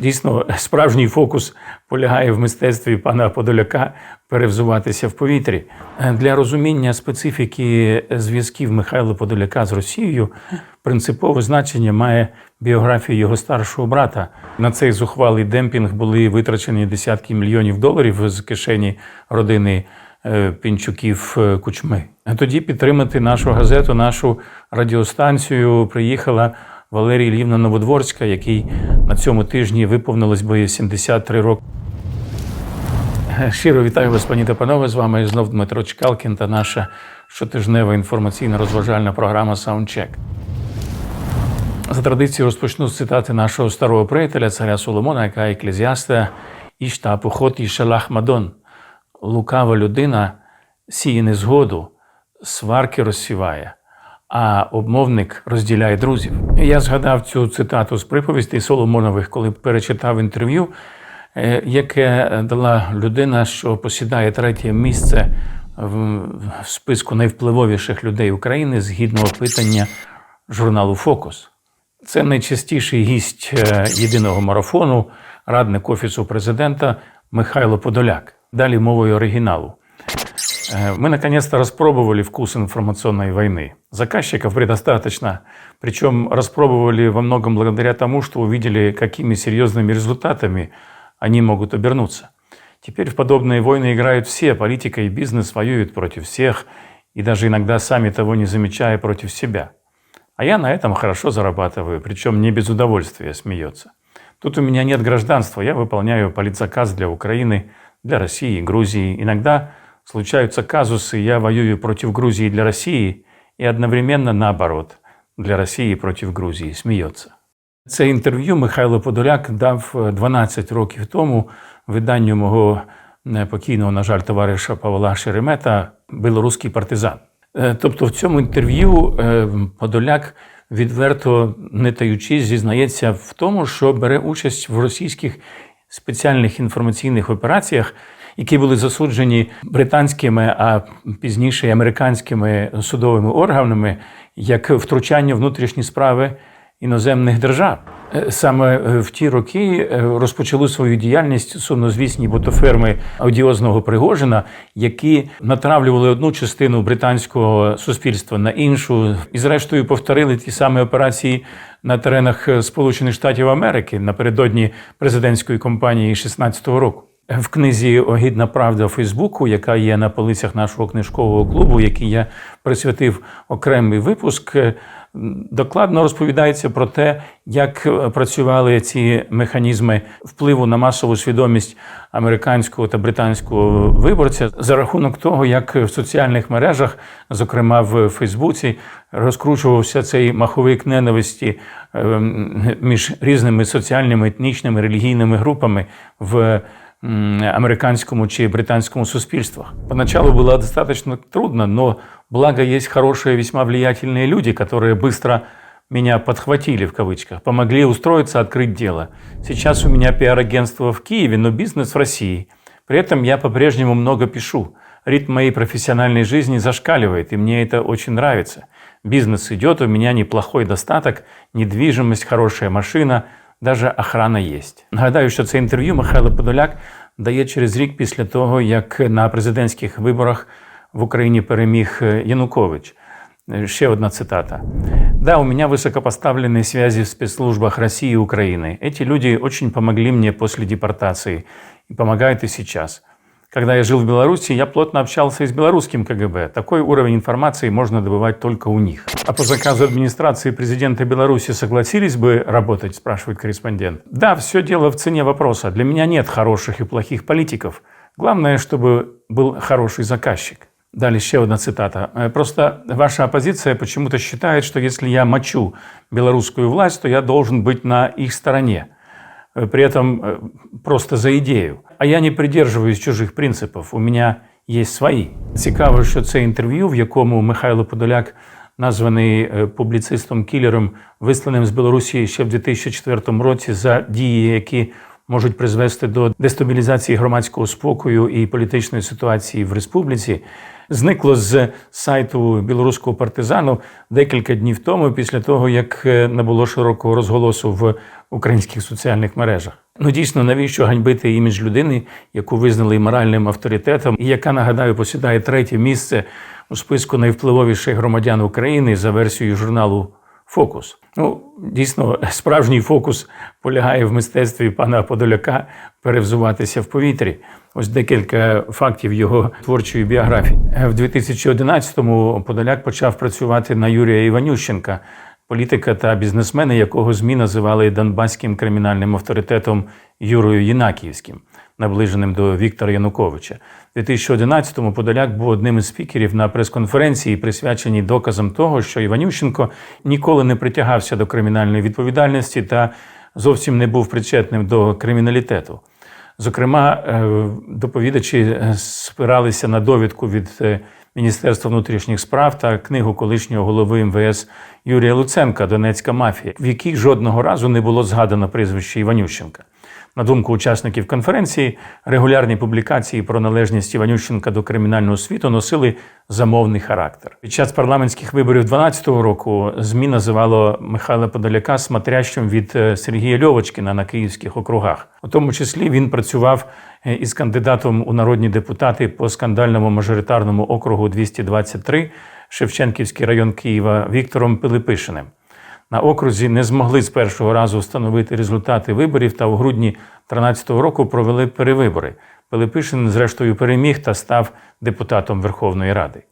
дійсно справжній фокус полягає в мистецтві пана Подоляка перевзуватися в повітрі. Е, Для розуміння специфіки зв'язків Михайла Подоляка з Росією принципове значення має біографія його старшого брата. На цей зухвалий демпінг були витрачені десятки мільйонів доларів з кишені родини е, Пінчуків е, Кучми. Тоді підтримати нашу газету, нашу радіостанцію приїхала Валерія Ільївна Новодворська, який на цьому тижні виповнилось би 73 роки. Щиро вітаю вас, пані та панове. З вами знов Дмитро Чкалкін та наша щотижнева інформаційно-розважальна програма Саундчек. За традицією розпочну з цитати нашого старого приятеля, царя Соломона, яка еклезіаста «Ішта похот і шалах мадон. Лукава людина сіє незгоду, сварки розсіває, а обмовник розділяє друзів. Я згадав цю цитату з приповістей Соломонових, коли перечитав інтерв'ю, е, яке дала людина, що посідає третє місце в в списку найвпливовіших людей України згідно опитання журналу Фокус. Це найчастіший гість е, єдиного марафону, радник офісу президента Михайло Подоляк. Далі мовою оригіналу. Э, Мы наконец-то распробовали вкус информационной войны. Заказчиков предостаточно, причем распробовали во многом благодаря тому, что увидели, какими серьезными результатами они могут обернуться. Теперь в подобные войны играют все, политика и бизнес воюют против всех, и даже иногда сами того не замечая против себя. А я на этом хорошо зарабатываю, причем не без удовольствия смеется. Тут у меня нет гражданства, я выполняю политзаказ для Украины, для России, Грузии. Иногда случаются казусы, я воюю против Грузии для России, и одновременно наоборот, для Росії против Грузії, сміється. Це інтерв'ю Михайло Подоляк дав е, 12 років тому виданню мого е, покійного, на жаль, товариша Павла Шеремета Білоруський партизан. Е, Тобто в цьому інтерв'ю е, Подоляк відверто не таючись зізнається в тому, що бере участь в російських спеціальних інформаційних операціях, які були засуджені британськими, а пізніше й американськими судовими органами, як втручання внутрішні справи іноземних держав. Е, Саме е, в ті роки е, розпочали свою діяльність сумнозвісні ботоферми одіозного Пригожина, які натравлювали одну частину британського суспільства на іншу, і зрештою повторили ті самі операції на теренах Сполучених Штатів Америки напередодні президентської кампанії 16-го року. В книзі Огідна правда Фейсбуку, яка є на полицях нашого книжкового клубу, який я присвятив окремий випуск, е, докладно розповідається про те, як е, працювали ці механізми впливу на масову свідомість американського та британського виборця за рахунок того, як в соціальних мережах, зокрема в Фейсбуці, розкручувався цей маховик ненависті е, між різними соціальними, етнічними, релігійними групами в американскому чи британскому суспільствах. Поначалу было достаточно трудно, но благо есть хорошие, весьма влиятельные люди, которые быстро меня подхватили в кавычках, помогли устроиться, открыть дело. Сейчас у меня пиар-агентство в Киеве, но бизнес в России. При этом я по-прежнему много пишу. Ритм моей профессиональной жизни зашкаливает, и мне это очень нравится. Бизнес идет, у меня неплохой достаток, недвижимость, хорошая машина, даже охрана есть. Нагадаю, що це інтерв'ю Михайло Подоляк дає через рік після того, як на президентських виборах в Україні переміг е, Янукович. Е, Ще одна цитата. Да, у меня высокопоставленные связи в спецслужбах России и Украины. Эти люди очень помогли мне после депортации и помогают и сейчас. Когда я жил в Беларуси, я плотно общался и с белорусским КГБ. Такой уровень информации можно добывать только у них. А по заказу администрации президента Беларуси согласились бы работать, спрашивает корреспондент. Да, все дело в цене вопроса. Для меня нет хороших и плохих политиков. Главное, чтобы был хороший заказчик. Далее еще одна цитата. Э, Просто ваша оппозиция почему-то считает, что если я мочу белорусскую власть, то я должен быть на их стороне. Э, При этом э, просто за ідею. А я не придерживаюсь чужих принципів. У мене є свої. Цікаво, що це інтерв'ю, в якому Михайло Подоляк, названий е, публіцистом кілером, висланим з Білорусі ще в 2004 році за дії, які можуть призвести до дестабілізації громадського спокою і політичної ситуації в республіці, зникло з сайту білоруського партизану декілька днів тому, після того як е, набуло широкого розголосу в українських соціальних мережах. Ну дійсно, навіщо ганьбити імідж людини, яку визнали моральним авторитетом, і яка нагадаю посідає третє місце у списку найвпливовіших громадян України за версією журналу Фокус. Ну, дійсно, справжній фокус полягає в мистецтві пана Подоляка перевзуватися в повітрі. Ось декілька фактів його творчої біографії. В 2011-му Подоляк почав працювати на Юрія Іванющенка, політика та бізнесмена, якого ЗМІ називали донбаським кримінальним авторитетом Юрою Єнакіївським, наближеним до Віктора Януковича. У 2011-му Подоляк був одним із спікерів на прес-конференції, присвяченій доказам того, що Іванющенко ніколи не притягався до кримінальної відповідальності та зовсім не був причетним до криміналітету. Зокрема, е, доповідачі е, спиралися на довідку від е, Міністерства внутрішніх справ та книгу колишнього голови МВС Юрія Луценка Донецька мафія, в якій жодного разу не було згадано прізвище Іванющенка. На думку учасників конференції, регулярні публікації про належність Іванющенка до кримінального світу носили замовний характер. Під час парламентських виборів 2012 року ЗМІ називало Михайла Подоляка смотрящим від е, Сергія Льовочкіна на київських округах. У тому числі він працював е, із кандидатом у народні депутати по скандальному мажоритарному округу 223 Шевченківський район Києва Віктором Пилипишиним. На окрузі не змогли з першого разу встановити результати виборів та у грудні 2013 року провели перевибори. Пилипишин, зрештою, переміг та став депутатом Верховної Ради.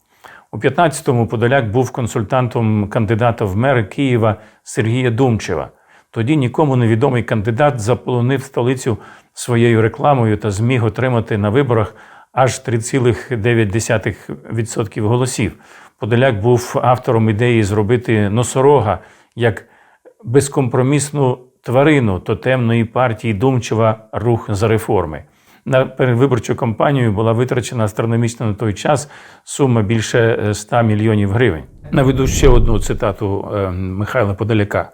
У 15-му Подоляк був консультантом кандидата в мери Києва Сергія Думчева. Тоді нікому невідомий кандидат заполонив столицю своєю рекламою та зміг отримати на виборах аж 3,9% голосів. Подоляк був автором ідеї зробити носорога як безкомпромісну тварину тотемної партії Думчева Рух за реформи. На передвиборчу кампанію була витрачена астрономічно на той час сума більше 100 мільйонів гривень. Наведу ще одну цитату е, Михайла Подоляка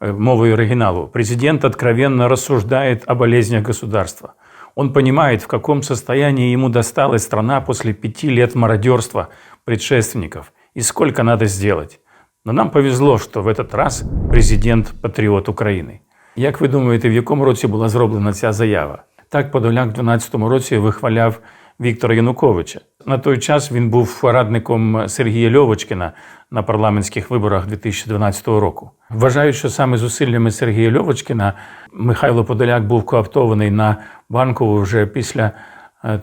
е, мовой оригиналу. Президент откровенно рассуждает о болезнях государства. Он понимает, в каком состоянии ему досталась страна после пяти лет мародерства предшественников и сколько надо сделать. Но нам повезло, що в этот раз президент патріот України. Як ви думаєте, в якому році була зроблена ця заява? Так Подоляк в 2012 році вихваляв Віктора Януковича. На той час він був радником Сергія Льовочкіна на парламентських виборах 2012 року. Вважаю, що саме зусиллями Сергія Льовочкіна Михайло Подоляк був кооптований на банкову вже після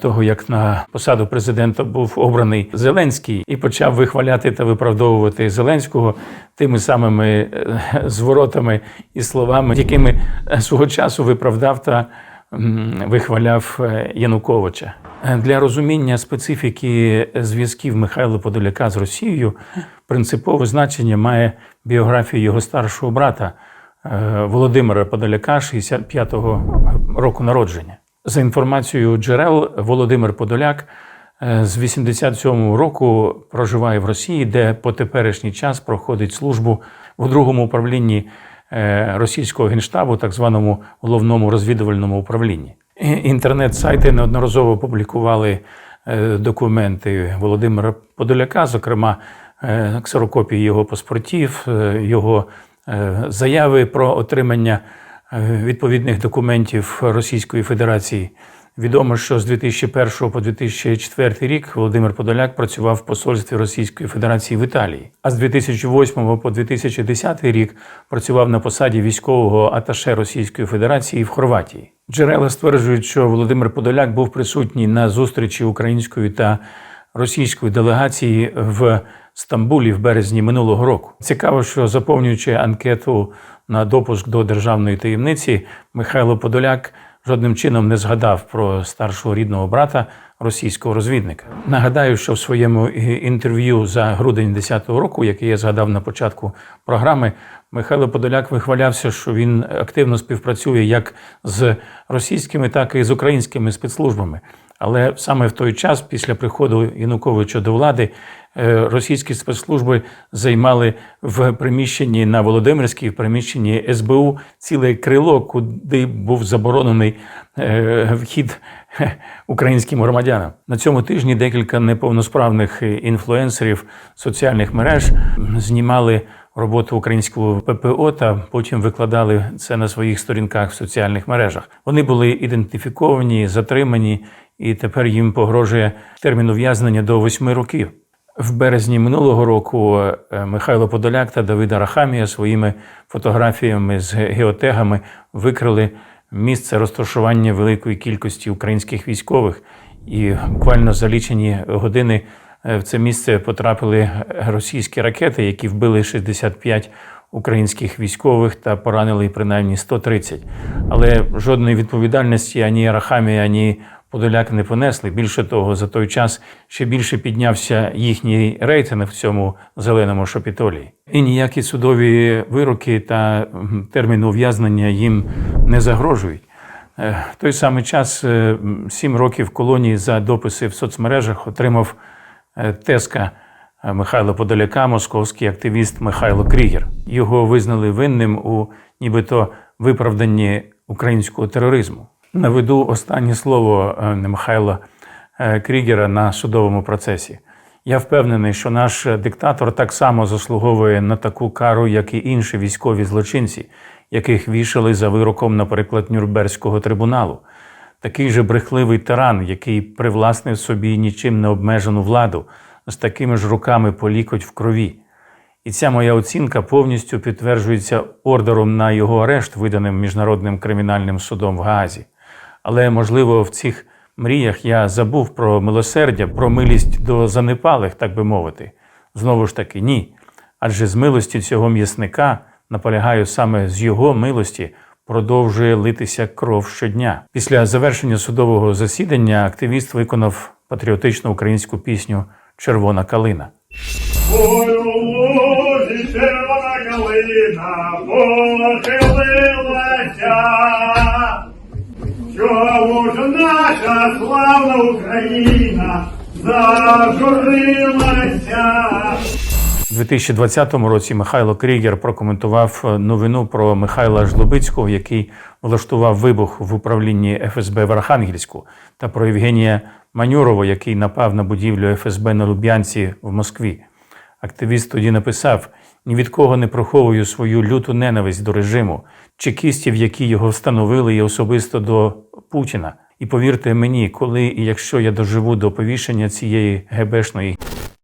того, як на посаду президента був обраний Зеленський і почав вихваляти та виправдовувати Зеленського тими самими е, зворотами і словами, якими е, свого часу виправдав та вихваляв Януковича. Для розуміння специфіки зв'язків Михайла Подоляка з Росією принципове значення має біографія його старшого брата Володимира Подоляка, 65-го року народження. За інформацією джерел, Володимир Подоляк е, з 87-го року проживає в Росії, де по теперішній час проходить службу в другому управлінні е, російського генштабу, так званому головному розвідувальному управлінні. Інтернет-сайти неодноразово публікували е, документи Володимира Подоляка, зокрема ксерокопії його паспортів, його заяви про отримання. Е, відповідних документів Російської Федерації. Відомо, що з 2001 по 2004 рік Володимир Подоляк працював в посольстві Російської Федерації в Італії, а з 2008 по 2010 рік працював на посаді військового аташе Російської Федерації в Хорватії. Джерела стверджують, що Володимир Подоляк був присутній на зустрічі української та російської делегації в Стамбулі в березні минулого року. Цікаво, що заповнюючи анкету на допуск до державної таємниці, Михайло Подоляк жодним чином не згадав про старшого рідного брата російського розвідника. Нагадаю, що в своєму інтерв'ю за грудень 10 року, яке я згадав на початку програми, Михайло Подоляк вихвалявся, що він активно співпрацює як з російськими, так і з українськими спецслужбами. Але саме в той час, після приходу Януковича до влади, російські спецслужби займали в приміщенні на Володимирській, в приміщенні СБУ ціле крило, куди був заборонений е, вхід українським громадянам. На цьому тижні декілька неповносправних інфлюенсерів соціальних мереж знімали роботу українського ППО та потім викладали це на своїх сторінках в соціальних мережах. Вони були ідентифіковані, затримані, і тепер їм погрожує термін ув'язнення до восьми років. В березні минулого року е, Михайло Подоляк та Давида Рахамія своїми фотографіями з геотегами викрили місце розташування великої кількості українських військових, і буквально за лічені години е, в це місце потрапили російські ракети, які вбили 65 українських військових та поранили принаймні 130. Але жодної відповідальності ані Рахамія, ані Подоляк не понесли. Більше того, за той час ще більше піднявся їхній рейтинг в цьому зеленому шопітолі. І ніякі судові вироки та м, термін ув'язнення їм не загрожують. Е, В той самий час е, сім років колонії за дописи в соцмережах отримав е, Теска Михайла Подоляка, московський активіст Михайло Крігер. Його визнали винним у нібито виправданні українського тероризму. Наведу останнє слово е, Михайла е, Крігера на судовому процесі. Я впевнений, що наш диктатор так само заслуговує на таку кару, як і інші військові злочинці, яких вішали за вироком, наприклад, Нюрнберзького трибуналу. Такий же брехливий тиран, який привласнив собі нічим не обмежену владу, з такими ж руками по лікоть в крові. І ця моя оцінка повністю підтверджується ордером на його арешт, виданим Міжнародним кримінальним судом в Гаазі. Але, можливо, в цих мріях я забув про милосердя, про милість до занепалих, так би мовити. Знову ж таки, ні. Адже з милості цього м'ясника, наполягаю, саме з його милості продовжує литися кров щодня. Після завершення судового засідання активіст виконав патріотичну українську пісню Червона калина. Ой, червона калина наша Україна зажурилася. У 2020 році Михайло Крігер прокоментував е, новину про Михайла Жлобицького, який влаштував вибух в управлінні ФСБ в Архангельську, та про Євгенія Манюрова, який напав на будівлю ФСБ на Луб'янці в Москві. Активіст тоді написав: ні від кого не приховую свою люту ненависть до режиму, чекістів, які його встановили, і особисто до Путіна. І повірте мені, коли і якщо я доживу до повішення цієї гебешної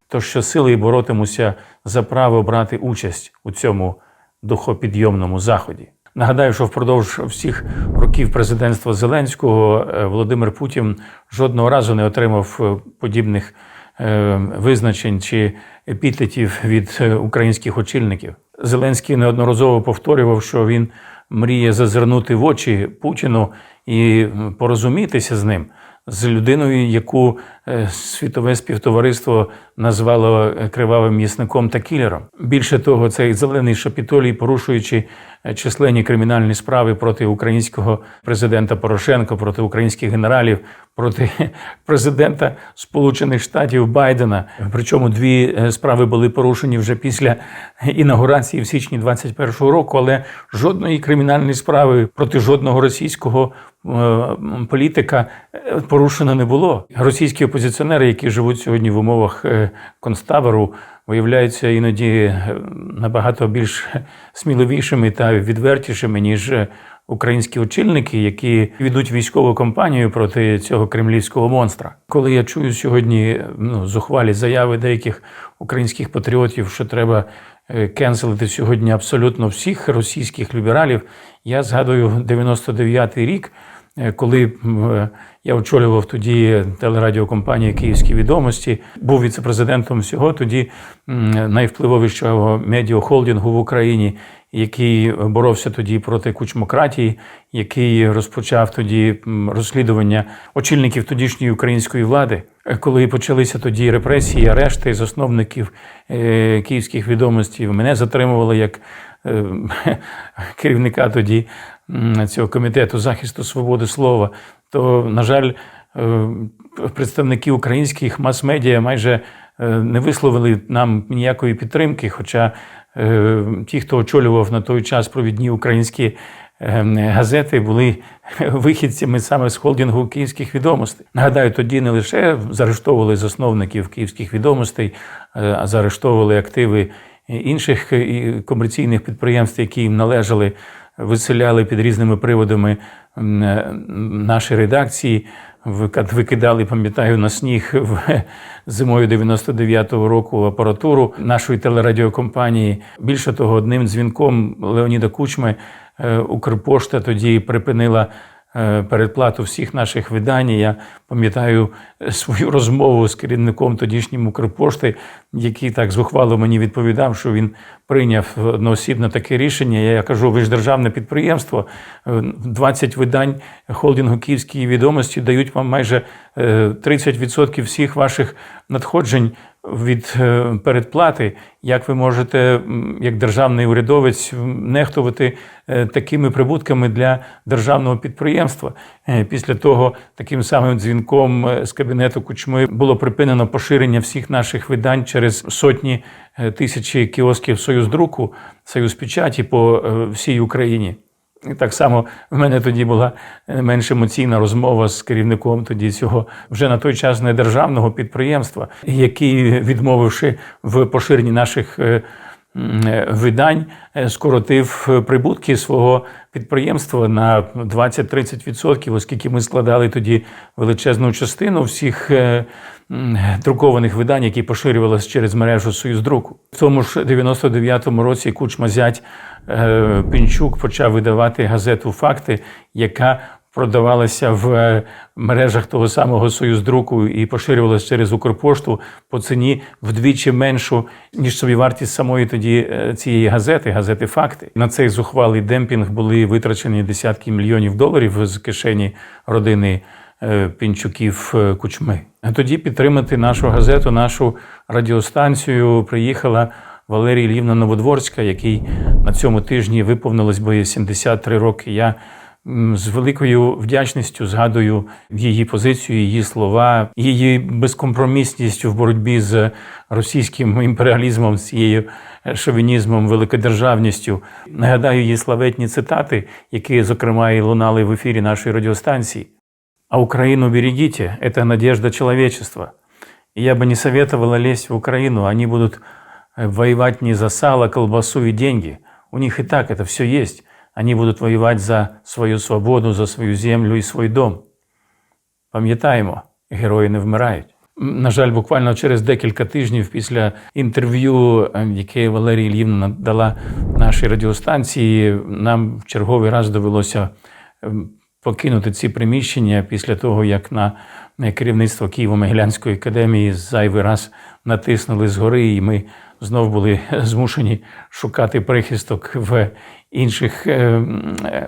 то щосили боротимуся за право брати участь у цьому духопідйомному заході. Нагадаю, що впродовж всіх років президентства Зеленського е, Володимир Путін жодного разу не отримав е, подібних е, визначень чи епітетів від е, українських очільників. Зеленський неодноразово повторював, що він мріє зазирнути в очі Путіну і порозумітися з ним, з людиною, яку е, світове співтовариство назвало е, кривавим м'ясником та кілером. Більше того, цей зелений шапітолій, порушуючи е, численні кримінальні справи проти українського президента Порошенка, проти українських генералів, проти президента Сполучених Штатів Байдена. Причому дві справи були порушені вже після інаугурації в січні 21-го року, але жодної кримінальної справи проти жодного російського політика е, порушено не було. Російські опозиціонери, які живуть сьогодні в умовах е, концтабору, виявляються іноді е, набагато більш сміливішими та відвертішими, ніж е, українські очільники, які ведуть військову кампанію проти цього кремлівського монстра. Коли я чую сьогодні ну, зухвалі заяви деяких українських патріотів, що треба е, кенселити сьогодні абсолютно всіх російських лібералів, я згадую 99-й рік. Е, Коли е, я очолював тоді телерадіокомпанію Київські відомості, був віцепрезидентом всього тоді найвпливовішого медіахолдингу в Україні, який боровся тоді проти кучмократії, який розпочав тоді розслідування очільників тодішньої української влади. Е, Коли почалися тоді репресії, арешти засновників е, київських відомостей, мене затримували як е, керівника тоді цього комітету захисту свободи слова, то, на жаль, е, представники українських мас-медіа майже е, не висловили нам ніякої підтримки. Хоча е, ті, хто очолював на той час провідні українські е, газети, були вихідцями саме з холдингу київських відомостей. Нагадаю, тоді не лише заарештовували засновників київських відомостей, е, а заарештовували активи інших е, комерційних підприємств, які їм належали, виселяли під різними приводами е, наші редакції, викидали, пам'ятаю, на сніг в зимою 99-го року апаратуру нашої телерадіокомпанії. Більше того, одним дзвінком Леоніда Кучми е, Укрпошта тоді припинила е, передплату всіх наших видань. Я пам'ятаю е, свою розмову з керівником тодішнім Укрпошти, який так зухвало мені відповідав, що він прийняв одноосібно таке рішення. Я кажу, ви ж державне підприємство, е, 20 видань холдингу Київські відомості дають вам майже е, 30% всіх ваших надходжень від е, передплати. Як ви можете, як державний урядовець, нехтувати е, такими прибутками для державного підприємства? Е, Після того таким самим дзвінком з кабінету Кучми було припинено поширення всіх наших видань через сотні тисячі кіосків Союздруку, Союзпечаті по е, всій Україні. І так само в мене тоді була не менш емоційна розмова з керівником тоді цього вже на той час недержавного підприємства, який, відмовивши в поширенні наших е, е, видань, е, скоротив е, прибутки свого підприємства на 20-30%, оскільки ми складали тоді величезну частину всіх е, друкованих видань, які поширювалися через мережу Союздруку. В тому ж 99-му році Кучма зять е, Пінчук почав видавати газету Факти, яка продавалася в е, мережах того самого Союздруку і поширювалася через Укрпошту по ціні вдвічі меншу, ніж собівартість самої тоді е, цієї газети, газети Факти. На цей зухвалий демпінг були витрачені десятки мільйонів доларів з кишені родини е, Пінчуків е, Кучми. Тоді підтримати нашу газету, нашу радіостанцію приїхала Валерія Іллівна Новодворська, який на цьому тижні виповнилось би 73 роки. Я м, з великою вдячністю згадую її позицію, її слова, її безкомпромісність в боротьбі з російським імперіалізмом, з цією е, шовінізмом, великодержавністю. Нагадаю її славетні цитати, які, зокрема, і лунали в ефірі нашої радіостанції. А Украину берегите, это надежда человечества. И я бы не советовала лезть в Украину, они будут э, воевать не за сало, колбасу и деньги. У них и так это все есть. Они будут воевать за свою свободу, за свою землю і свій дом. Пам'ятаємо, герої не вмирають. На жаль, буквально через декілька тижнів після інтерв'ю, яке Валерія Ільївна дала нашій радіостанції, нам в черговий раз довелося ем, покинути ці приміщення після того, як на керівництво Києво-Могилянської академії зайвий раз натиснули згори, і ми знов були змушені шукати прихисток в інших е,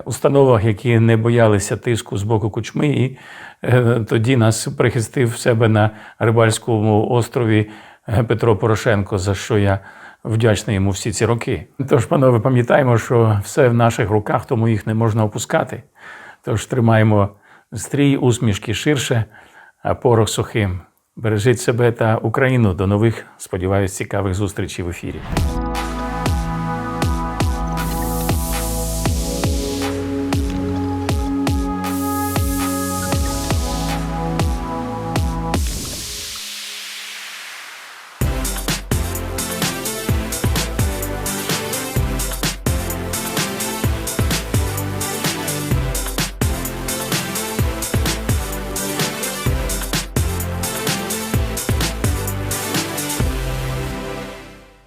установах, які не боялися тиску з боку кучми. І е, тоді нас прихистив себе на Рибальському острові е, Петро Порошенко, за що я вдячний йому всі ці роки. Тож, панове, пам'ятаємо, що все в наших руках, тому їх не можна опускати. Тож тримаємо стрій, усмішки ширше, а порох сухим. Бережіть себе та Україну. До нових, сподіваюсь, цікавих зустрічей в ефірі.